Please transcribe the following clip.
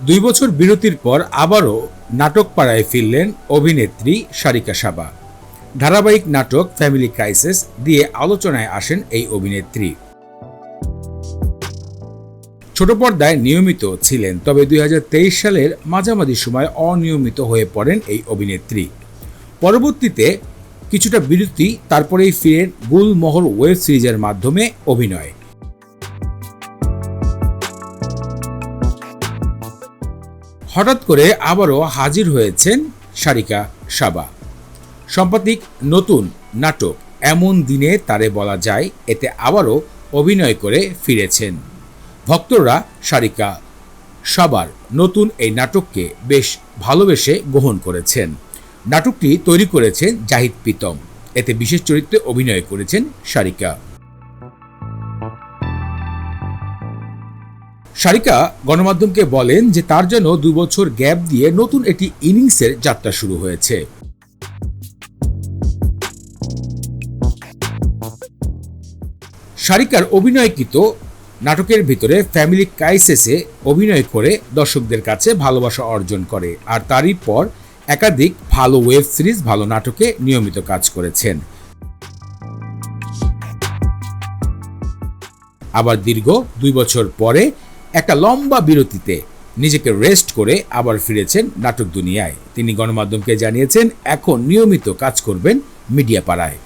দুই বছর বিরতির পর আবারও নাটক পাড়ায় ফিরলেন অভিনেত্রী সারিকা সাবা। ধারাবাহিক নাটক ফ্যামিলি ক্রাইসিস দিয়ে আলোচনায় আসেন এই অভিনেত্রী। ছোট পর্দায় নিয়মিত ছিলেন, তবে দুই হাজার তেইশ সালের মাঝামাঝি সময় অনিয়মিত হয়ে পড়েন এই অভিনেত্রী। পরবর্তীতে কিছুটা বিরতি, তারপরেই ফিরেন গুলমোহর ওয়েব সিরিজের মাধ্যমে অভিনয়। হঠাৎ করে আবারও হাজির হয়েছেন সারিকা সাবা। সম্পাদিক নতুন নাটক এমন দিনে তারে বলা যায়, এতে আবারও অভিনয় করে ফিরেছেন। ভক্তরা সারিকা সাবার নতুন এই নাটককে বেশ ভালোবেসে গ্রহণ করেছেন। নাটকটি তৈরি করেছেন জাহিদ প্রীতম। এতে বিশেষ চরিত্রে অভিনয় করেছেন সারিকা। সারিকা গণমাধ্যমকে বলেন যে তার জন্য দু বছর গ্যাপ দিয়ে নতুন একটি ইনিংসের যাত্রা শুরু হয়েছে। সারিকার অভিনয়কৃত নাটকের ভিতরে ফ্যামিলি ক্রাইসিসে অভিনয় করে দর্শকদের কাছে ভালোবাসা অর্জন করে, আর তারই পর একাধিক ভালো ওয়েব সিরিজ, ভালো নাটকে নিয়মিত কাজ করেছেন। আবার দীর্ঘ দুই বছর পরে একটা লম্বা বিরতিতে নিজেকে রেস্ট করে আবার ফিরেছেন নাটক দুনিয়ায়। তিনি গণমাধ্যমকে জানিয়েছেন, এখন নিয়মিত কাজ করবেন মিডিয়া পাড়ায়